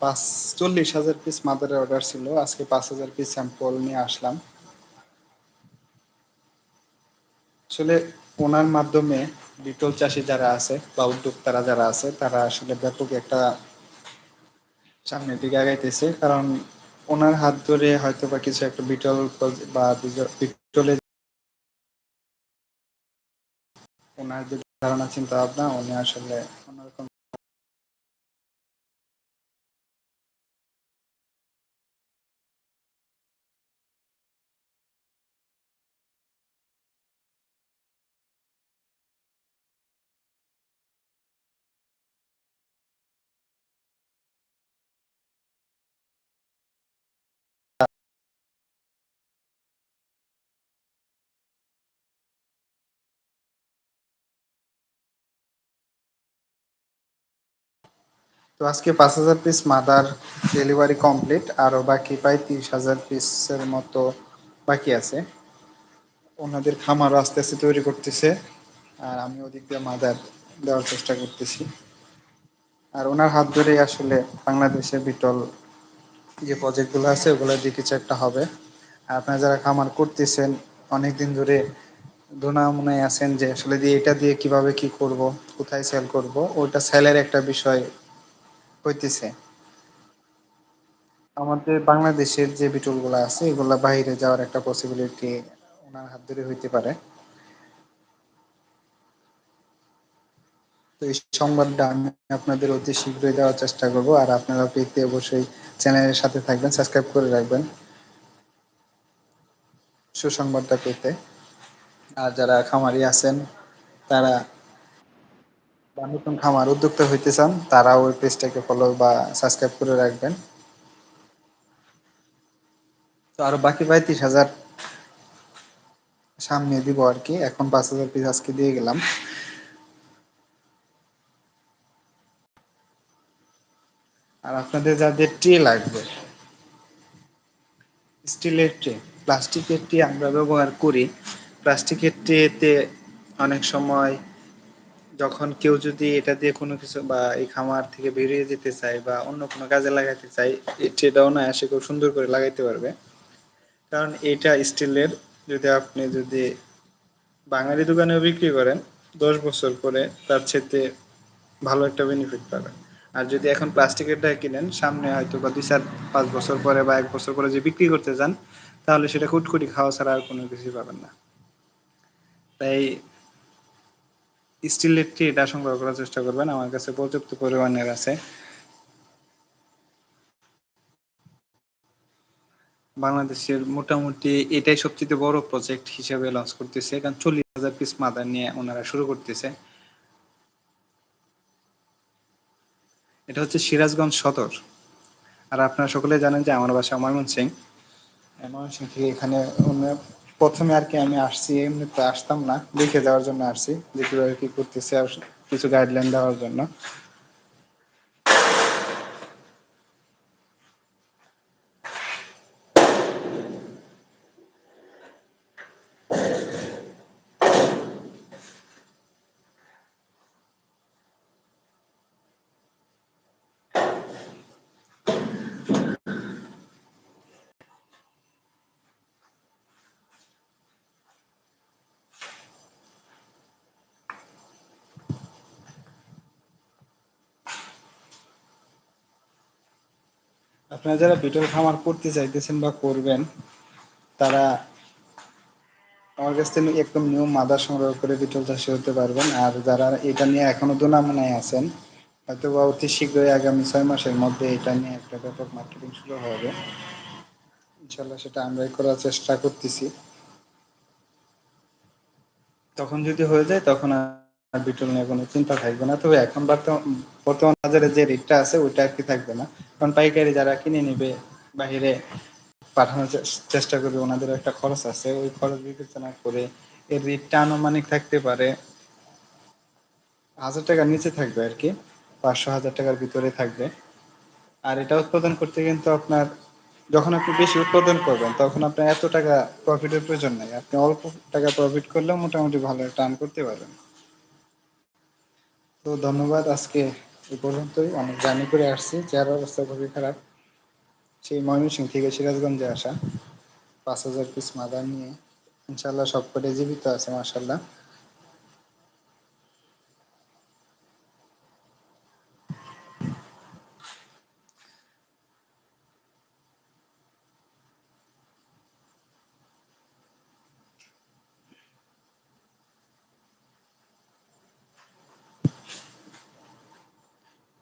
পাঁচ, চল্লিশ হাজার পিস মাদারের অর্ডার ছিল। আজকে পাঁচ হাজার পিস স্যাম্পল নিয়ে আসলাম। আসলে ওনার মাধ্যমে বিটল চাষি যারা আছে বা উদ্যোক্তারা যারা আছে, তারা আসলে ব্যাপক একটা সামনের দিকে আগাইতেছে। কারণ ওনার হাত ধরে হয়তো বা কিছু একটা বিটল বা বিটলের ওনার যে ধারণা চিন্তা ভাবনা উনি আসলে অন্যরকম তো আজকে পাঁচ হাজার পিস মাদার ডেলিভারি কমপ্লিট আরও বাকি প্রায় তিরিশ হাজার পিসের মতো বাকি আছে। ওনাদের খামারও আস্তে আস্তে তৈরি করতেছে, আর আমি ওদিক দিয়ে মাদার দেওয়ার চেষ্টা করতেছি। আর ওনার হাত ধরেই আসলে বাংলাদেশে বিটল যে প্রজেক্টগুলো আছে ওগুলো দিয়ে কিছু একটা হবে। আর আপনারা যারা খামার করতেছেন অনেক দিন ধরে দোনা মনে আছেন যে আসলে দিয়ে এটা দিয়ে কীভাবে কি করব, কোথায় সেল করব, ওটা সেলের একটা বিষয় হইতেছে। আমাদের বাংলাদেশের যে বিটলগুলো আছে, এগুলা বাইরে যাওয়ার একটা পসিবিলিটি ওনার হাত ধরে হইতে পারে। তো এই সংবাদটা আমি আপনাদের অতি শীঘ্রই দেওয়ার চেষ্টা করব, আর আপনারা পেতে অবশ্যই চ্যানেলের সাথে থাকবেন, সাবস্ক্রাইব করে রাখবেন। সুসংবাদটা পেতে। আর যারা খামারি আছেন, তারা নতুন খামার উদ্যোক্তা হইতে চান তারা ওই পেজটাকে ফলো বা সাবস্ক্রাইব করে রাখবেন। তো আরও বাকি পঁয়ত্রিশ হাজার সামনে দিব আর কি, এখন পাঁচ হাজার পিস আজকে দিয়ে গেলাম। আর আপনাদের যাদের ট্রে লাগবে, স্টিলের ট্রে প্লাস্টিকের ট্রে আমরা ব্যবহার করি। প্লাস্টিকের ট্রেতে অনেক সময় যখন কেউ যদি এটা দিয়ে কোনো কিছু বা এই খামার থেকে বেরিয়ে যেতে চায় বা অন্য কোনো কাজে লাগাইতে চায় এই ট্রেটাও না এসে খুব সুন্দর করে লাগাইতে পারবে। কারণ এটা স্টিলের, যদি আপনি যদি বাঙালি দোকানেও বিক্রি করেন, দশ বছর পরে তার চেয়ে ভালো একটা বেনিফিট পাবেন। আর যদি এখন প্লাস্টিকেরটা কিনেন, সামনে হয়তো বা দুই চার পাঁচ বছর পরে বা এক বছর পরে যে বিক্রি করতে যান, তাহলে সেটা কুটকুটি খাওয়া ছাড়া আর কোনো কিছুই পাবেন না। তাই স্টিলের ট্রেটা সংগ্রহ করার চেষ্টা করবেন, আমার কাছে পর্যাপ্ত পরিমাণের আছে। বাংলাদেশের মোটামুটি এটাই সবচেয়ে বড় প্রজেক্ট হিসেবে লঞ্চ করতেছে, কারণ চল্লিশ হাজার পিস মাদার নিয়ে ওনারা শুরু করতেছে। এটা হচ্ছে সিরাজগঞ্জ সদর। আর আপনারা সকলে জানেন যে আমার বাসা ময়মনসিং ময়মনসিং থেকে এখানে প্রথমে আর কি আমি আসছি, এমনি তো আসতাম না। দেখে যাওয়ার জন্য আসছি যে কীভাবে কি করতেছে আর কিছু গাইডলাইন দেওয়ার জন্য। আপনারা যারা বিটল খামার করতে চাইতেছেন বা করবেন, তারা আমার কাছ থেকে একদম নিয়ম মাদার সংগ্রহ করে বিটল চাষি হতে পারবেন। আর যারা এটা নিয়ে এখনও দোনামোনায় আছেন হয়তো বা অতি শীঘ্রই আগামী ছয় মাসের মধ্যে এটা নিয়ে একটা ব্যাপক মার্কেটিং শুরু হবে। ইনশাল্লাহ সেটা আমরাই করার চেষ্টা করতেছি। তখন যদি হয়ে যায়, তখন আর বিটল নিয়ে কোনো চিন্তা থাকবে না। তবে এখন বর্তমান বাজারে যে রেটটা আছে, ওইটা আর কি থাকবে না। কারণ পাইকারি যারা কিনে নেবে বাহিরে পাঠানোর চেষ্টা করবে ওনাদের একটা খরচ আছে। ওই খরচ বিবেচনা করে এর রেটটা আনুমানিক থাকতে পারে হাজার টাকার নিচে থাকবে আর কি, পাঁচশো হাজার টাকার ভিতরে থাকবে। আর এটা উৎপাদন করতে কিন্তু আপনার, যখন আপনি বেশি উৎপাদন করবেন, তখন আপনার এত টাকা প্রফিটের প্রয়োজন নাই। আপনি অল্প টাকা প্রফিট করলেও মোটামুটি ভালো একটা আর্ন করতে পারবেন। তো ধন্যবাদ আজকে। এ পর্যন্তই। অনেক জার্নি করে আসছি। যার অবস্থা খুবই খারাপ। সেই ময়মনসিং থেকে সিরাজগঞ্জে আসা। পাঁচ হাজার পিস মাদার নিয়ে। ইনশাল্লাহ সবকটাই জীবিত আছে মার্শাল্লাহ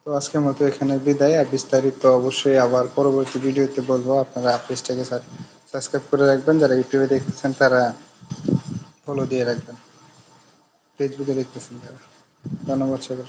তো আজকের মতো এখানে বিদায়। আর বিস্তারিত অবশ্যই আবার পরবর্তী ভিডিওতে বলব আপনারা পেজটাকে সাবস্ক্রাইব করে রাখবেন। যারা ইউটিউবে দেখতেছেন, তারা ফলো দিয়ে রাখবেন। ফেসবুকে দেখতেছেন যারা। ধন্যবাদ সবাই